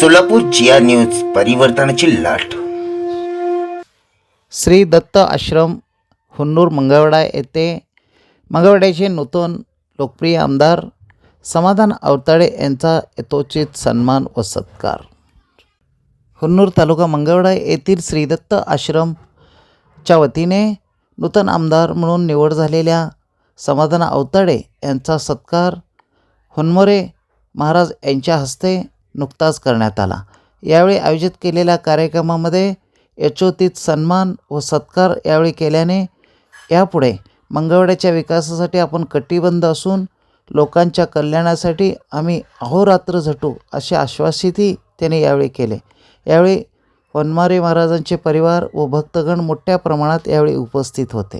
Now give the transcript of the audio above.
सोलापूर जिया news परिवर्तनाची लाट. श्री दत्त आश्रम हुन्नूर मंगळवाडा येथे मंगळवाड्याचे नूतन लोकप्रिय आमदार समाधान अवताळे यांचा यथोचित सन्मान व सत्कार. हुन्नूर तालुका मंगळवाडा येथील श्री दत्त आश्रमच्या वतीने नूतन आमदार म्हणून निवड झालेल्या समाधान अवताडे यांचा सत्कार हुनमोरे महाराज यांच्या हस्ते नुकताच करण्यात आला. यावेळी आयोजित केलेल्या कार्यक्रमामध्ये यचोतीत सन्मान व सत्कार यावेळी केल्याने यापुढे मंगळवाड्याच्या विकासासाठी आपण कटिबंध असून लोकांच्या कल्याणासाठी आम्ही अहोरात्र झटू असे आश्वासितही त्याने यावेळी केले. यावेळी वनमारे महाराजांचे परिवार व भक्तगण मोठ्या प्रमाणात यावेळी उपस्थित होते.